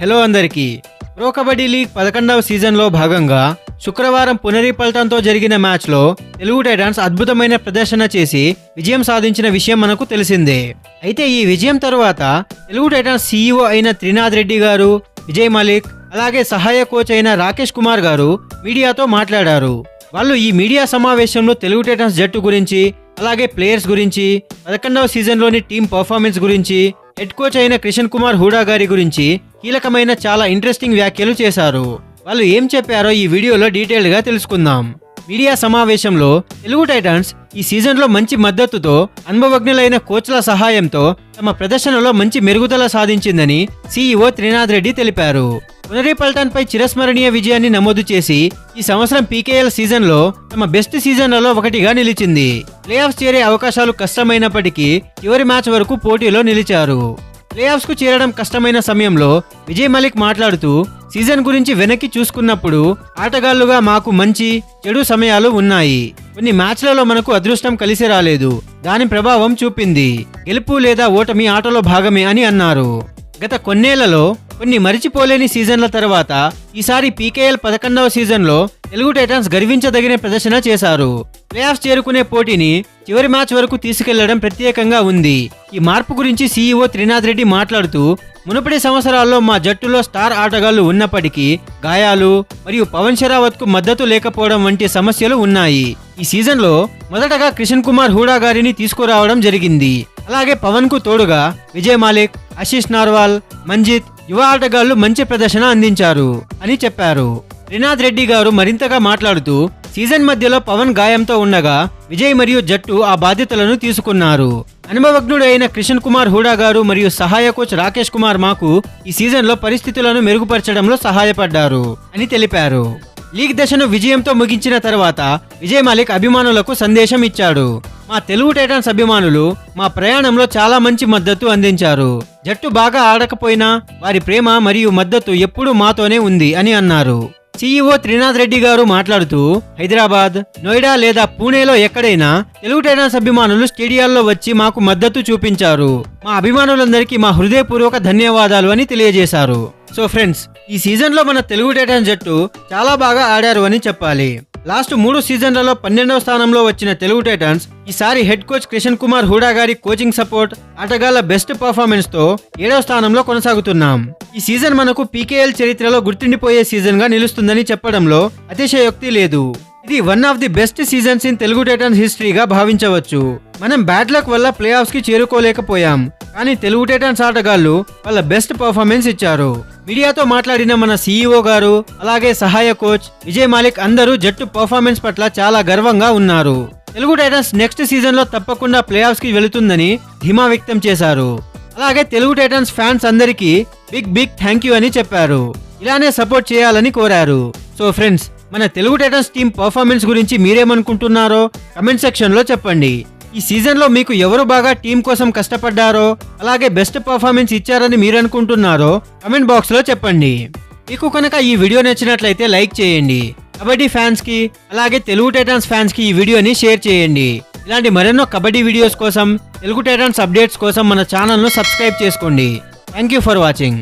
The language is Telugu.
హలో అందరికీ. ప్రో కబడ్డీ లీగ్ పదకొండవ సీజన్లో భాగంగా శుక్రవారం పునరీపల్టంతో జరిగిన మ్యాచ్లో తెలుగు టైటాన్స్ అద్భుతమైన ప్రదర్శన చేసి విజయం సాధించిన విషయం మనకు తెలిసిందే. అయితే ఈ విజయం తరువాత తెలుగు టైటాన్స్ సీఈఓ అయిన త్రినాథ్ రెడ్డి గారు విజయ్ మలిక్ అలాగే సహాయ కోచ్ అయిన రాకేష్ కుమార్ గారు మీడియాతో మాట్లాడారు. వాళ్ళు ఈ మీడియా సమావేశంలో తెలుగు టైటన్స్ జట్టు గురించి అలాగే ప్లేయర్స్ గురించి పదకొండవ సీజన్లోని టీం పర్ఫార్మెన్స్ గురించి హెడ్ కోచ్ అయిన కిషన్ కుమార్ హూడా గారి గురించి కీలకమైన చాలా ఇంట్రెస్టింగ్ వ్యాఖ్యలు చేశారు. వాళ్ళు ఏం చెప్పారో ఈ వీడియోలో డీటెయిల్గా తెలుసుకుందాం. మీడియా సమావేశంలో తెలుగు టైటన్స్ ఈ సీజన్లో మంచి మద్దతుతో అనుభవజ్ఞులైన కోచ్ల సహాయంతో తమ ప్రదర్శనలో మంచి మెరుగుదల సాధించిందని సీఈఓ త్రినాథ్ రెడ్డి తెలిపారు. పునరిపల్టన్పై చిరస్మరణీయ విజయాన్ని నమోదు చేసి ఈ సంవత్సరం పీకేఎల్ సీజన్లో తమ బెస్ట్ సీజన్లలో ఒకటిగా నిలిచింది. ప్లే ఆఫ్స్ చేరే అవకాశాలు కష్టమైనప్పటికీ చివరి మ్యాచ్ వరకు పోటీలో నిలిచారు. ప్లే ఆఫ్స్కు చేరడం కష్టమైన సమయంలో విజయ్ మలిక్ మాట్లాడుతూ సీజన్ గురించి వెనక్కి చూసుకున్నప్పుడు ఆటగాళ్ళుగా మాకు మంచి చెడు సమయాలు ఉన్నాయి. కొన్ని మ్యాచ్లలో మనకు అదృష్టం కలిసి రాలేదు. దాని ప్రభావం చూపింది. గెలుపు లేదా ఓటమి ఆటలో భాగమే అని అన్నారు. గత కొన్నేళ్ళలో కొన్ని మరిచిపోలేని సీజన్ల తర్వాత ఈసారి పీకేఎల్ పదకొండవ సీజన్లో తెలుగు టైటాన్స్ గర్వించదగిన ప్రదర్శన చేశారు. ప్లే ఆఫ్ చేరుకునే పోటీని చివరి మ్యాచ్ వరకు తీసుకెళ్ళడం ప్రత్యేకంగా ఉంది. ఈ మార్పు గురించి సీఈఓ త్రినాథ్ రెడ్డి మాట్లాడుతూ మునుపటి సంవత్సరాల్లో మా జట్టులో స్టార్ ఆటగాళ్ళు ఉన్నప్పటికీ గాయాలు మరియు పవన్ షెరావత్కు మద్దతు లేకపోవడం వంటి సమస్యలు ఉన్నాయి. ఈ సీజన్లో మొదటగా కిషన్ కుమార్ హూడా గారిని తీసుకురావడం జరిగింది. అలాగే పవన్కు తోడుగా విజయ్ మాలిక్ ఆశీష్ నార్వాల్ మంజిత్ యువ ఆటగాళ్ళు మంచి ప్రదర్శన అందించారు అని చెప్పారు. రినాథ్ రెడ్డి గారు మరింతగా మాట్లాడుతూ సీజన్ మధ్యలో పవన్ గాయంతో ఉండగా విజయ్ మరియు జట్టు ఆ బాధ్యతలను తీసుకున్నారు. అనుభవజ్ఞుడైన కృష్ణ్ కుమార్ హూడా గారు మరియు సహాయ కోచ్ రాకేష్ కుమార్ మాకు ఈ సీజన్లో పరిస్థితులను మెరుగుపరచడంలో సహాయపడ్డారు అని తెలిపారు. లీగ్ దశను విజయంతో ముగించిన తర్వాత విజయ్ మాలిక్ అభిమానులకు సందేశం ఇచ్చాడు. మా తెలుగు టైటాన్స్ అభిమానులు మా ప్రయాణంలో చాలా మంచి మద్దతు అందించారు. జట్టు బాగా ఆడకపోయినా వారి ప్రేమ మరియు మద్దతు ఎప్పుడూ మాతోనే ఉంది అని అన్నారు. సీఈఓ త్రినాథ్ రెడ్డి గారు మాట్లాడుతూ హైదరాబాద్ నోయిడా లేదా పూణేలో ఎక్కడైనా తెలుగు టైటాన్స్ అభిమానులు స్టేడియాల్లో వచ్చి మాకు మద్దతు చూపించారు. మా అభిమానులందరికీ మా హృదయపూర్వక ధన్యవాదాలు అని తెలియజేశారు. సో ఫ్రెండ్స్ ఈ సీజన్లో మన తెలుగు టైటాన్స్ జట్టు చాలా బాగా ఆడారు అని చెప్పాలి. లాస్ట్ మూడు సీజన్లలో పన్నెండవ స్థానంలో వచ్చిన తెలుగు టైటన్స్ ఈసారి హెడ్ కోచ్ కిషన్ కుమార్ హూడా గారి కోచింగ్ సపోర్ట్ ఆటగాళ్ళ బెస్ట్ పర్ఫార్మెన్స్తో ఏడవ స్థానంలో కొనసాగుతున్నాం. ఈ సీజన్ మనకు పీకేఎల్ చరిత్రలో గుర్తుండిపోయే సీజన్గా నిలుస్తుందని చెప్పడంలో అతిశయోక్తి లేదు. ఇది one of the best seasons in Telugu Titans హిస్టరీగా భావించవచ్చు. మనం బ్యాడ్ లక్ వల్ల ప్లే ఆఫ్స్కి చేరుకోలేకపోయాం కానీ తెలుగు టైటన్స్ ఆటగాళ్ళు వాళ్ళ బెస్ట్ పర్ఫార్మెన్స్ ఇచ్చారు. మీడియాతో మాట్లాడిన మన సీఈఓ గారు అలాగే సహాయ కోచ్ విజయ్ మాలిక్ అందరూ జట్టు పర్ఫార్మెన్స్ పట్ల చాలా గర్వంగా ఉన్నారు. తెలుగు టైటన్స్ నెక్స్ట్ సీజన్లో తప్పకుండా ప్లే ఆఫ్స్కి వెళుతుందని ధీమా వ్యక్తం చేశారు. అలాగే తెలుగు టైటన్స్ ఫ్యాన్స్ అందరికీ బిగ్ బిగ్ థ్యాంక్ యూ అని చెప్పారు. ఇలానే సపోర్ట్ చేయాలని కోరారు. సో ఫ్రెండ్స్ మన తెలుగు టైటన్స్ టీం పర్ఫార్మెన్స్ గురించి మీరేమనుకుంటున్నారో కమెంట్ సెక్షన్లో చెప్పండి. ఈ సీజన్లో మీకు ఎవరు బాగా టీం కోసం కష్టపడ్డారో అలాగే బెస్ట్ పర్ఫార్మెన్స్ ఇచ్చారని మీరు అనుకుంటున్నారో కమెంట్ బాక్స్లో చెప్పండి. మీకు కనుక ఈ వీడియో నచ్చినట్లయితే లైక్ చేయండి. కబడ్డీ ఫ్యాన్స్కి అలాగే తెలుగు టైటాన్స్ ఫ్యాన్స్కి ఈ వీడియోని షేర్ చేయండి. ఇలాంటి మరెన్నో కబడ్డీ వీడియోస్ కోసం తెలుగు టైటాన్స్ అప్డేట్స్ కోసం మన ఛానల్ను సబ్స్క్రైబ్ చేసుకోండి. Thank you for watching.